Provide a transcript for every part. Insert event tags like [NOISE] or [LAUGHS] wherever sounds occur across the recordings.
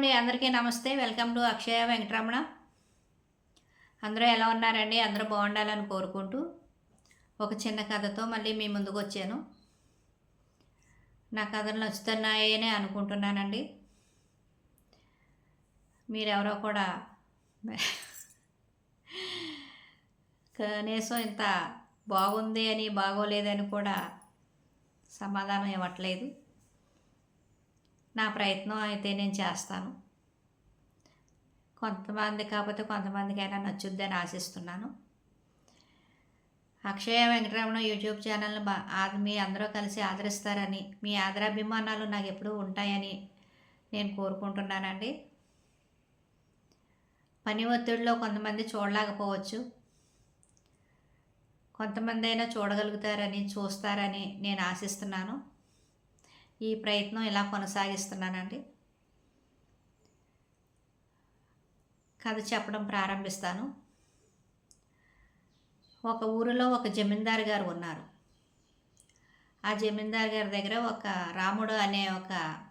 అండి. అందరికీ నమస్తే. Welcome to Akshaya Venkataramana. అందరూ ఎలా ఉన్నారండి? అందరూ బాగుండాలని కోరుకుంటూ ఒక చిన్న కథతో మళ్ళీ మీ ముందుకు వచ్చాను. నా కథలు నచ్చుతున్నాయని అనుకుంటున్నానండి. మీరెవరో కూడా కనీసం ఇంత బాగుంది అని బాగోలేదని కూడా సమాధానం ఇవ్వట్లేదు. నా ప్రయత్నం అయితే నేను చేస్తాను. కొంతమంది కాకపోతే కొంతమందికైనా నచ్చుద్దని ఆశిస్తున్నాను. అక్షయ వెంకటరమణ యూట్యూబ్ ఛానల్ని బా మీ అందరూ కలిసి ఆదరిస్తారని మీ ఆదరాభిమానాలు నాకు ఎప్పుడూ ఉంటాయని నేను కోరుకుంటున్నానండి. పని ఒత్తిడిలో కొంతమంది చూడలేకపోవచ్చు. కొంతమంది అయినా చూడగలుగుతారని చూస్తారని నేను ఆశిస్తున్నాను. ఈ ప్రయత్నం ఇలా కొనసాగిస్తున్నానండి? కథ చెప్పడం ప్రారంభిస్తాను. ఒక ఊరిలో ఒక జమీందారు గారు ఉన్నారు. ఆ జమీందారు గారి దగ్గర ఒక రాముడు అనే ఒక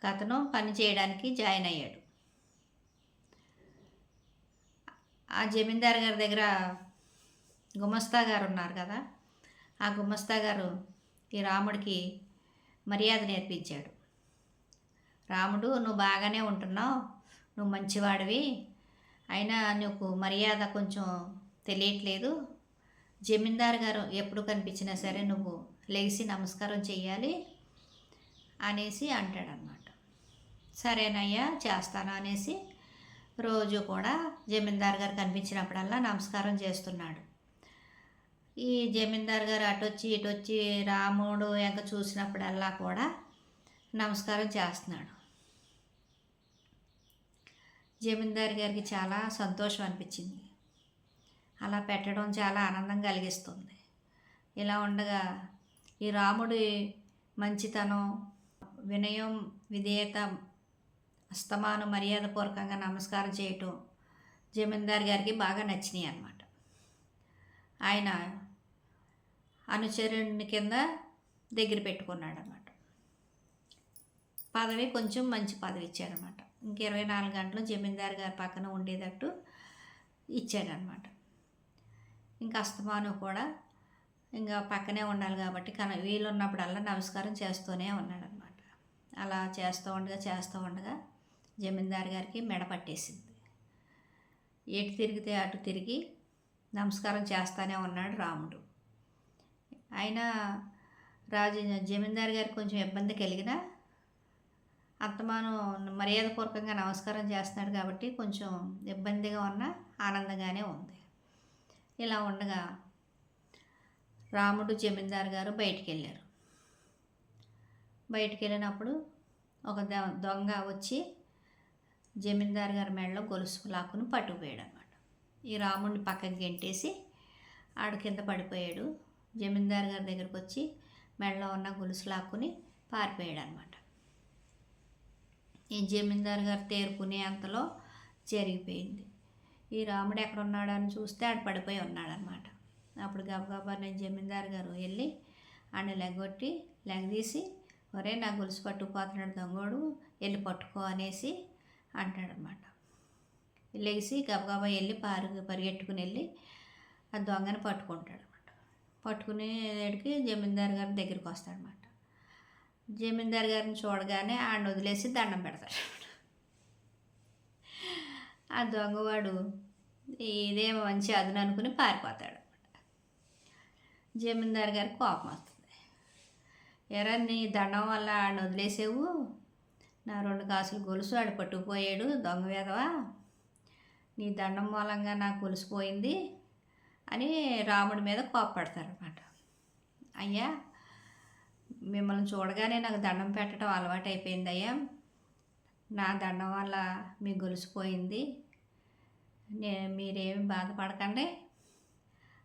కథను పని చేయడానికి జాయిన్ అయ్యాడు. ఆ జమీందారు గారి దగ్గర గుమస్తా గారు ఉన్నారు కదా? ఆ గుమస్తా గారు ఈ రాముడికి మర్యాద నేర్పించాడు. రాముడు నువ్వు బాగానే ఉంటున్నావు. నువ్వు మంచివాడివి. అయినా నీకు మర్యాద కొంచెం తెలియట్లేదు. జమీందారు గారు ఎప్పుడు కనిపించినా సరే నువ్వు లేచి నమస్కారం చేయాలి అనేసి అంటాడనమాట సరేనయ్యా చేస్తాను అనేసి రోజు కూడా జమీందార్ గారు కనిపించినప్పుడల్లా నమస్కారం చేస్తున్నాడు. ఈ జమీందార్ గారు అటు వచ్చి రాముడు ఎంక చూసినప్పుడల్లా కూడా నమస్కారం చేస్తున్నాడు. జమీందార్ గారికి చాలా సంతోషం అనిపించింది. అలా పెట్టడం చాలా ఆనందం కలిగిస్తుంది. ఇలా ఉండగా ఈ రాముడి మంచితనం వినయం విధేయత అస్తమానం మర్యాదపూర్వకంగా నమస్కారం చేయటం జమీందార్ గారికి బాగా నచ్చినాయి అన్నమాట ఆయన అనుచరుని కింద దగ్గర పెట్టుకున్నాడు అనమాట పదవి కొంచెం మంచి పదవి ఇచ్చాడనమాట ఇంక ఇరవై నాలుగు గంటలు జమీందార్ గారి పక్కన ఉండేటట్టు ఇచ్చాడనమాట ఇంకా అస్తమాను కూడా ఇంకా పక్కనే ఉండాలి కాబట్టి కన వీలున్నప్పుడల్లా నమస్కారం చేస్తూనే ఉన్నాడనమాట అలా చేస్తూ ఉండగా చేస్తూ ఉండగా జమీందార్ గారికి మెడ పట్టేసింది. ఎటు తిరిగితే అటు తిరిగి నమస్కారం చేస్తానే ఉన్నాడు రాముడు. అయినా రాజు జమీందార్ గారు కొంచెం ఇబ్బంది కలిగిన అత్తమాను మర్యాదపూర్వకంగా నమస్కారం చేస్తున్నాడు కాబట్టి కొంచెం ఇబ్బందిగా ఉన్న ఆనందంగానే ఉంది. ఇలా ఉండగా రాముడు జమీందార్ గారు బయటికి వెళ్ళారు బయటికి వెళ్ళినప్పుడు ఒక దొంగ వచ్చి జమీందార్ గారి మెడలో గొలుసు లాక్కుని పట్టుకుపోయాడు అనమాట ఈ రాముడిని పక్కకి గెంటేసి ఆడు కింద పడిపోయాడు. జమీందార్ గారి దగ్గరకు వచ్చి మెడలో ఉన్న గొలుసు లాక్కుని పారిపోయాడు అనమాట ఈ జమీందార్ గారు తేరుకునే అంతలో జరిగిపోయింది. ఈ రాముడు ఎక్కడున్నాడు అని చూస్తే ఆడు పడిపోయి ఉన్నాడనమాట. అప్పుడు గబగబా నేను జమీందార్ గారు వెళ్ళి ఆయన లెగ్గొట్టి లెగదీసి ఒరే నా గొలుసు పట్టుకుపోతున్నాడు దొంగోడు వెళ్ళి పట్టుకో అనేసి అంటాడనమాట. లెగిసి గబగబా వెళ్ళి పారు పరిగెట్టుకుని వెళ్ళి ఆ దొంగని పట్టుకుంటాడు. పట్టుకునేటికి జమీందార్ గారి దగ్గరికి వస్తాడనమాట జమీందార్ గారిని చూడగానే ఆయన వదిలేసి దండం పెడతాడు. ఆ దొంగవాడు ఇదే మంచి అదును అనుకుని పారిపోతాడు జమీందార్ గారికి కోపం వస్తుంది. ఎరా నీ దండం వల్ల ఆయన వదిలేసేవు? నా రెండు కాసులు గొలుసు ఆడు పట్టుకుపోయాడు దొంగ వేదవా? నీ దండం మూలంగా నాకు గొలుసుపోయింది అని రాముడి మీద కోప్పడతారనమాట అయ్యా మిమ్మల్ని చూడగానే నాకు దండం పెట్టడం అలవాటు అయిపోయింది అయ్యా నా దండం వల్ల మీకు గొలిసిపోయింది నే మీరేమి బాధపడకండి.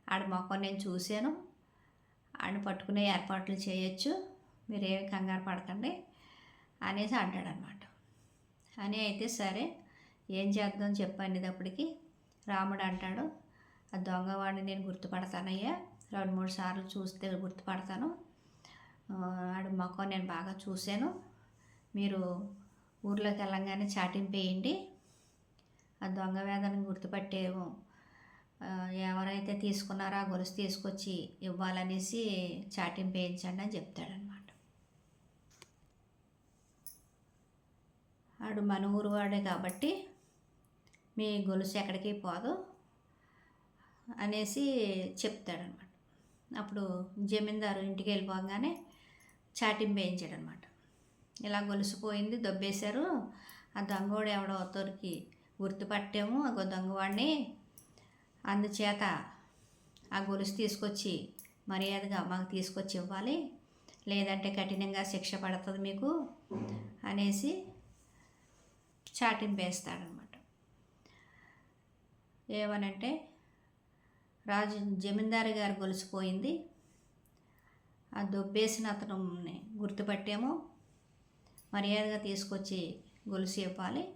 ఆడ మొఖం నేను చూశాను. ఆడిని పట్టుకునే ఏర్పాట్లు చేయొచ్చు. మీరేమి కంగారు పడకండి అనేసి అంటాడనమాట అని అయితే సరే ఏం చేద్దాం చెప్పనేటప్పటికి రాముడు అంటాడు ఆ దొంగవాడిని నేను గుర్తుపడతానయ్యా. రెండు మూడు సార్లు చూస్తే గుర్తుపడతాను. ఆడు మొఖం నేను బాగా చూశాను. మీరు ఊర్లోకి వెళ్ళంగానే చాటింపేయండి ఆ దొంగ వేదనని గుర్తుపట్టేము ఎవరైతే తీసుకున్నారో ఆ గొలుసు తీసుకొచ్చి ఇవ్వాలనేసి చాటింపేయించండి అని చెప్తాడనమాట ఆడు మన ఊరు వాడే కాబట్టి మీ గొలుసు ఎక్కడికి పోదు. అనేసి చెప్తాడనమాట. అప్పుడు జమీందారు ఇంటికి వెళ్ళిపోగానే చాటింపు వేయించాడు అనమాట ఇలా గొలుసుపోయింది దొబ్బేశారు. ఆ దొంగోడు ఎవడో తొరికి గుర్తుపట్టాము ఒక దొంగవాడిని. అందుచేత ఆ గొలుసు తీసుకొచ్చి మర్యాదగా మాకు తీసుకొచ్చి ఇవ్వాలి. లేదంటే కఠినంగా శిక్ష పడుతుంది మీకు అనేసి చాటింపేస్తాడనమాట ఏమనంటే రాజు జమీందారు గారు గొలిసిపోయింది. ఆ దొబ్బేసిన అతనుని గుర్తుపట్టాము. మర్యాదగా తీసుకొచ్చి గొలుసు ఇవ్వాలి.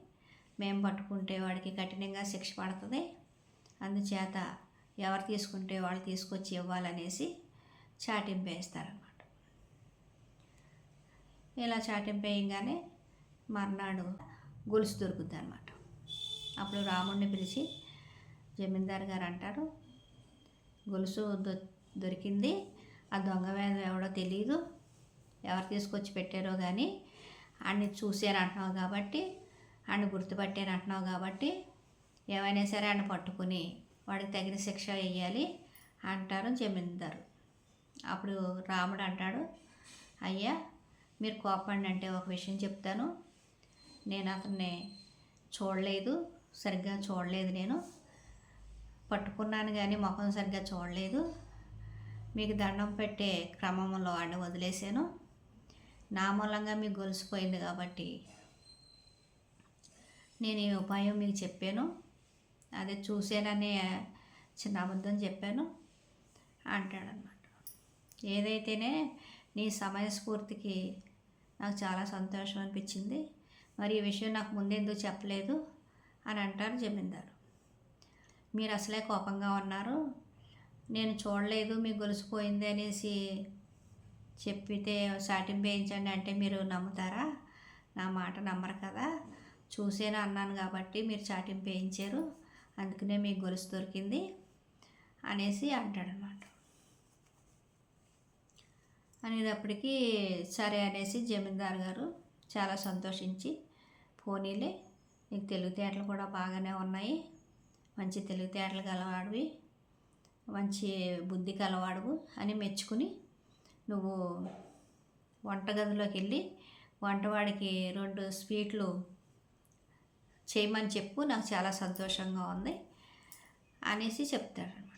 మేము పట్టుకుంటే వాడికి కఠినంగా శిక్ష పడుతుంది. అందుచేత ఎవరు తీసుకుంటే వాళ్ళు తీసుకొచ్చి ఇవ్వాలనేసి చాటింపు వేస్తారనమాట ఇలా చాటింపు వేయంగానే మర్నాడు గొలుసు దొరుకుద్ది అనమాట అప్పుడు రాముడిని పిలిచి జమీందారు గారు అంటారు గొలుసు దొ దొరికింది. ఆ దొంగ వేద ఎవడో తెలియదు ఎవరు తీసుకొచ్చి పెట్టారో కానీ అన్ని చూశాను అంటున్నావు కాబట్టి అన్ని గుర్తుపట్టాను అంటున్నావు కాబట్టి ఏమైనా సరే ఆయన పట్టుకుని వాడికి తగిన శిక్ష వేయాలి అంటారు జమీందారు అప్పుడు రాముడు అంటాడు అయ్యా మీరు కోపండి అంటే ఒక విషయం చెప్తాను. నేను అతన్ని చూడలేదు సరిగ్గా చూడలేదు నేను. పట్టుకున్నాను కానీ ముఖం సరిగ్గా చూడలేదు. మీకు దండం పెట్టే క్రమంలో వాడిని వదిలేశాను. నా మూలంగా మీకు గొలిసిపోయింది కాబట్టి నేను ఈ ఉపాయం మీకు చెప్పాను. అదే చూసానని చిన్న అబద్ధం చెప్పాను అంటాడనమాట. ఏదైతేనే నీ సమయస్ఫూర్తికి నాకు చాలా సంతోషం అనిపించింది. మరి ఈ విషయం నాకు ముందెందుకు చెప్పలేదు అని అంటారు జమీందారు. మీరు అసలే కోపంగా ఉన్నారు. నేను చూడలేదు మీ గొలుసు పోయింది అనేసి చెప్పితే సాటిం వేయించండి అంటే మీరు నమ్ముతారా? నా మాట నమ్మరు కదా. చూసేనా అన్నాను కాబట్టి మీరు చాటింపు వేయించారు. అందుకనే మీకు గొలుసు దొరికింది అనేసి అంటాడనమాట. అనేటప్పటికీ సరే అనేసి జమీందారు గారు చాలా సంతోషించి పోనీలే నీకు తెలివితేటలు కూడా బాగానే ఉన్నాయి. మంచి తెలివితేటలు గలవాడివి మంచి బుద్ధి కలవాడువు అని మెచ్చుకుని నువ్వు వంటగదిలోకి వెళ్ళి వంటవాడికి రెండు స్వీట్లు చేయమని చెప్పు నాకు చాలా సంతోషంగా ఉంది అనేసి చెప్తాడనమాట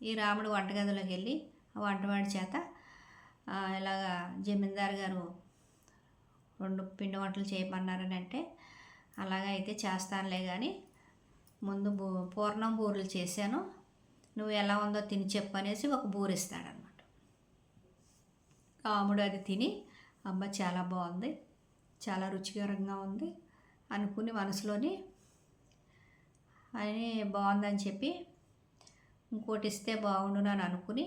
ఈ రాముడు వంటగదిలోకి వెళ్ళి ఆ వంటవాడి చేత ఇలాగా జమీందారు గారు రెండు పిండి వంటలు చేయమన్నారని అంటే అలాగైతే అయితే చేస్తానులే కానీ ముందు బూ పూర్ణం బూరెలు చేశాను. నువ్వు ఎలా ఉందో తిని చెప్పు అనేసి ఒక బూరిస్తాడనమాట ఆముడు అది తిని అమ్మ చాలా బాగుంది చాలా రుచికరంగా ఉంది అనుకుని మనసులోని అని బాగుందని చెప్పి ఇంకోటి ఇస్తే బాగుండును అని అనుకుని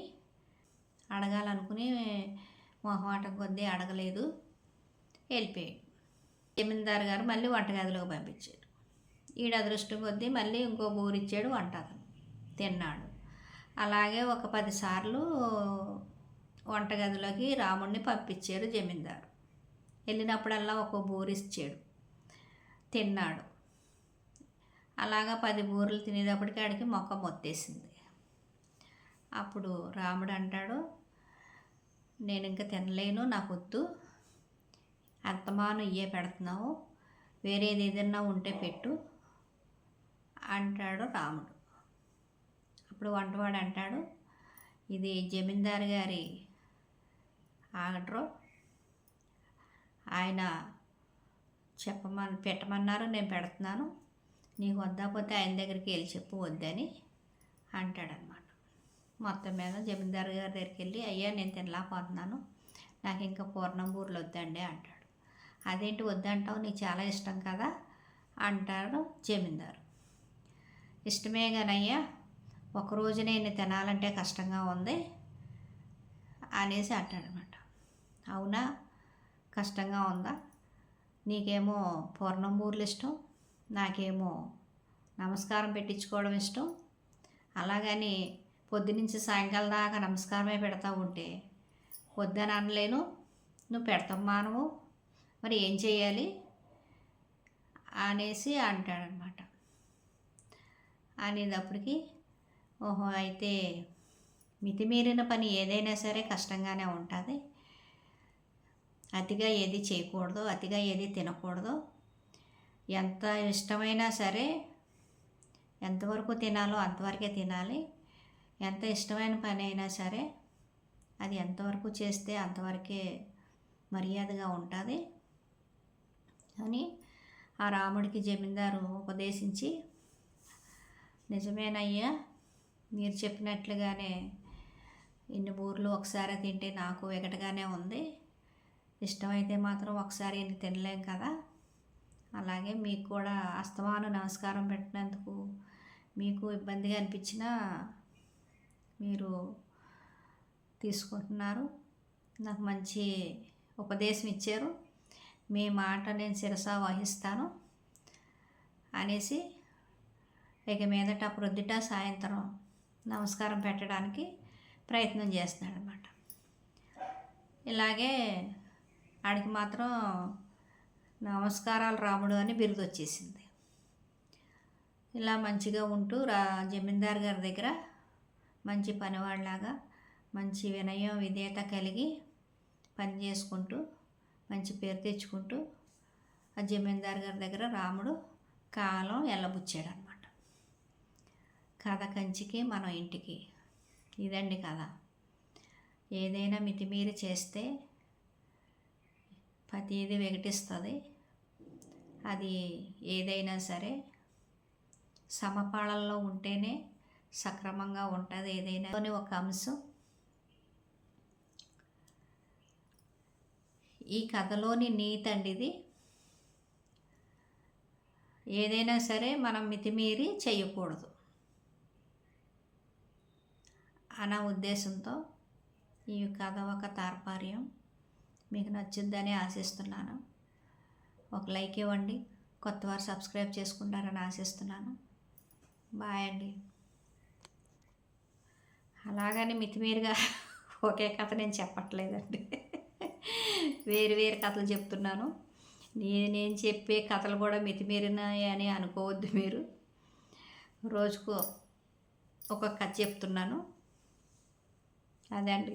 అడగాలనుకుని మొహమాటం కొద్దీ అడగలేదు. వెళ్ళిపోయాడు. జమీందారు గారు మళ్ళీ వంటగదిలోకి పంపించాడు ఈడ అదృష్టం కొద్దీ మళ్ళీ ఇంకో బూరిచ్చాడు వంట అతను తిన్నాడు. అలాగే ఒక పదిసార్లు వంటగదిలోకి రాముడిని పంపించాడు జమీందారు. వెళ్ళినప్పుడల్లా ఒక బూరిచ్చాడు తిన్నాడు. అలాగా పది బూరెలు తినేటప్పటికి ఆడికి మొక్క మొత్తేసింది. అప్పుడు రాముడు అంటాడు నేను ఇంకా తినలేను నాకు వద్దు. అంతమాను ఇయ్యే పెడుతున్నావు. వేరేది ఏదన్నా ఉంటే పెట్టు. అంటాడు రాముడు. అప్పుడు వంటవాడు అంటాడు ఇది జమీందారు గారి ఆర్డరు. ఆయన చెప్పమని పెట్టమన్నారు నేను పెడుతున్నాను. నీకు వద్దాపోతే ఆయన దగ్గరికి వెళ్ళి చెప్పు వద్దని అంటాడనమాట మొత్తం మీద జమీందారు గారి దగ్గరికి వెళ్ళి అయ్యా నేను తినలేకపోతున్నాను. నాకు ఇంకా పూర్ణంబూర్లు వద్దండి అంటాడు. అదేంటి వద్దంటావు? నీకు చాలా ఇష్టం కదా అంటాడు జమీందారు. ఇష్టమే కానయ్యా ఒకరోజు నేను తినాలంటే కష్టంగా ఉంది అనేసి అంటాడనమాట. అవునా? కష్టంగా ఉందా? నీకేమో పూర్ణం బూర్లు ఇష్టం నాకేమో నమస్కారం పెట్టించుకోవడం ఇష్టం. అలాగని పొద్దునుంచి సాయంకాలం దాకా నమస్కారమే పెడతా ఉంటే వద్దని అనలేను నువ్వు పెడతాం మానవు మరి ఏం చేయాలి అనేసి అంటాడనమాట. అనేటప్పటికి ఓహో అయితే మితిమీరిన పని ఏదైనా సరే కష్టంగానే ఉంటుంది. అతిగా ఏది చేయకూడదు అతిగా ఏది తినకూడదు. ఎంత ఇష్టమైనా సరే ఎంతవరకు తినాలో అంతవరకే తినాలి. ఎంత ఇష్టమైన పని అయినా సరే అది ఎంతవరకు చేస్తే అంతవరకే మర్యాదగా ఉంటుంది అని ఆ రాముడికి జమీందారు ఉపదేశించి నిజమేనయ్యా? మీరు చెప్పినట్లుగానే ఇన్ని ఊర్లు ఒకసారి తింటే నాకు వెగటగానే ఉంది. ఇష్టమైతే మాత్రం ఒకసారి ఇన్ని తినలేం కదా? అలాగే మీకు కూడా అస్తమాను నమస్కారం పెట్టినందుకు మీకు ఇబ్బందిగా అనిపించినా మీరు తీసుకుంటున్నారు. నాకు మంచి ఉపదేశం ఇచ్చారు. మీ మాట నేను శిరస వహిస్తాను అనేసి ఇక మీదట ప్రొద్దుట సాయంత్రం నమస్కారం పెట్టడానికి ప్రయత్నం చేస్తున్నాడు అనమాట ఇలాగే ఆడికి మాత్రం నమస్కారాలు రాముడు అని బిరుదు వచ్చేసింది. ఇలా మంచిగా ఉంటూ రా జమీందార్ గారి దగ్గర మంచి పనివాళ్ళలాగా మంచి వినయం విధేయత కలిగి పని చేసుకుంటూ మంచి పేరు తెచ్చుకుంటూ ఆ జమీందార్ గారి దగ్గర రాముడు కాలం ఎల్లబుచ్చాడు కథ కంచికి మనం ఇంటికి. ఇదండి కథ. ఏదైనా మితిమీరి చేస్తే ప్రతిదీ వికటిస్తుంది అది ఏదైనా సరే సమపాళల్లో ఉంటేనే సక్రమంగా ఉంటుంది ఏదైనా. అని ఒక అంశం. ఈ కథలోని నీతి అండి ఇది. ఏదైనా సరే మనం మితిమీరి చేయకూడదు. అన్న ఉద్దేశంతో ఈ కథ ఒక తార్పార్యం. మీకు నచ్చుద్దని ఆశిస్తున్నాను. ఒక లైక్ ఇవ్వండి. కొత్త వారు సబ్స్క్రైబ్ చేసుకుంటారని ఆశిస్తున్నాను. బాయ్ అండి. అలాగని మితిమీరుగా [LAUGHS] ఒకే కథ నేను చెప్పట్లేదండి. [LAUGHS] వేరు వేరు కథలు చెప్తున్నాను. నేను నేను చెప్పే కథలు కూడా మితిమీరినాయి అని అనుకోవద్దు మీరు. రోజుకు ఒక కథ చెప్తున్నాను. అదే అండి